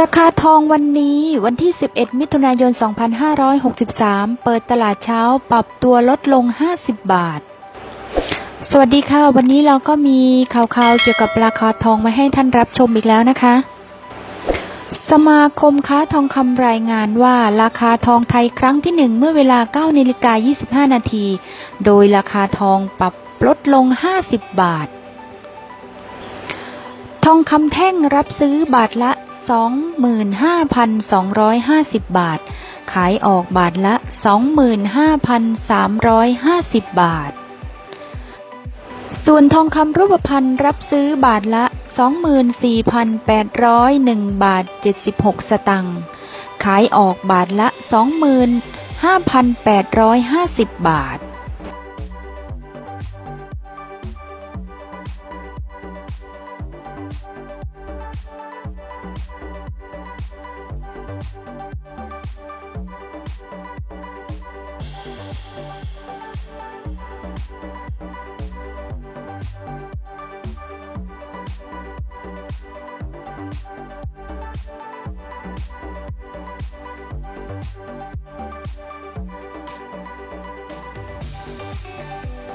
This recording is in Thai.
ราคาทองวันนี้วันที่ 11 มิถุนายน 2563 เปิดตลาดเช้าปรับตัวลดลง 50 บาท สวัสดีค่ะ วันนี้เราก็มีข่าวๆเกี่ยวกับราคาทองมาให้ท่านรับชมอีกแล้วนะคะ สมาคมค้าทองคำรายงานว่าราคาทองไทยครั้งที่ 1 เมื่อเวลา9นาฬิกา25 นาที โดยราคาทองปรับลดลง 50 บาท ทองคำแท่งรับซื้อบาทละ 25,250 บาท ขายออกบาทละ 25,350 บาท ส่วนทองคำรูปพรรณรับซื้อบาทละ 24,801 บาท 76 สตังค์ ขายออกบาทละ 25,850 บาท Música